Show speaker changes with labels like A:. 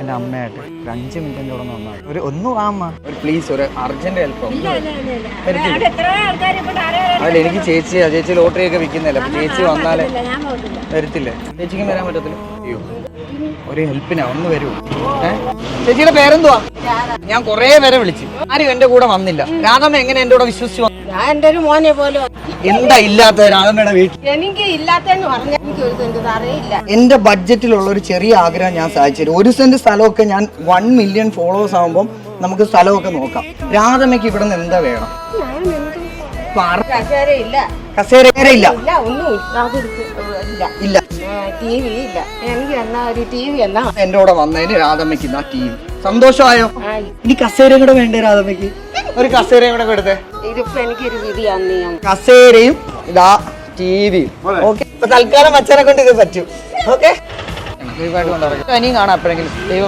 A: എന്റെ അമ്മയായിട്ട് ഒരു അഞ്ച് മിനിറ്റ് കൂടെ വന്നാൽ ഒരു ഒന്ന് അമ്മ. ഒരു പ്ലീസ് ഒരു അർജന്റ് ഹെൽപ്പ് അതല്ല എനിക്ക് ചേച്ചി ചേച്ചി ലോട്ടറി ഒക്കെ വിൽക്കുന്നില്ല അപ്പൊ ചേച്ചി വന്നാലേ
B: ഇല്ല, ഞാൻ പോകത്തില്ല
A: വരത്തില്ലേ? ചേച്ചിക്ക് വരാൻ പറ്റത്തില്ല? അയ്യോ. ഒരു ഹെൽപ്പിനാ ഒന്ന് വരൂ. ഏ? ചേച്ചിയുടെ പേരെന്തുവാ? ഞാൻ കുറേ പേരെ വിളിച്ചു. ആരും എന്റെ കൂടെ വന്നില്ല. രാധമ്മ എങ്ങനെ എന്റെ കൂടെ വിശ്വസിച്ചു വന്നു?
B: ഞാൻ എന്റെ ഒരു മോനെ പോലെ
A: എന്താ ഇല്ലാത്ത രാധമ്മയുടെ വീട്ടിൽ?
B: എനിക്ക് ഇല്ലാത്തെന്ന് പറഞ്ഞ
A: എന്റെ ബഡ്ജറ്റിലുള്ള ഒരു ചെറിയ ആഗ്രഹം ഞാൻ സാധിച്ചു ഒരു സെന്റ് സ്ഥലമൊക്കെ ഞാൻ വൺ മില്യൺ ഫോളോവേഴ്സ് ആകുമ്പോൾ നമുക്ക് സ്ഥലമൊക്കെ നോക്കാം. രാധമ്മയ്ക്ക് ഇവിടെ നിന്ന് എന്താ വേണം.
B: കസേര ഇല്ല.
A: കസേര ഇല്ല.
B: ടി ടി
A: എന്റെ കൂടെ വന്നതിന് രാധമ്മയ്ക്ക് ഇതാ വി സന്തോഷമായോ. ഇനി കസേര കൂടെ വേണ്ടേ രാധമ്മയ്ക്ക്? ഒരു കസേരയും കൂടെ കൊടുത്തേ.
B: ഇതിപ്പോ എനിക്കൊരു
A: കസേരയും ഇതാ ടി വിയും ഓക്കെ തൽക്കാലം അച്ഛനെ കൊണ്ട് ഇത് പറ്റും. ഓക്കെ ഇനിയും കാണാം അപ്പോഴെങ്കിലും ദൈവം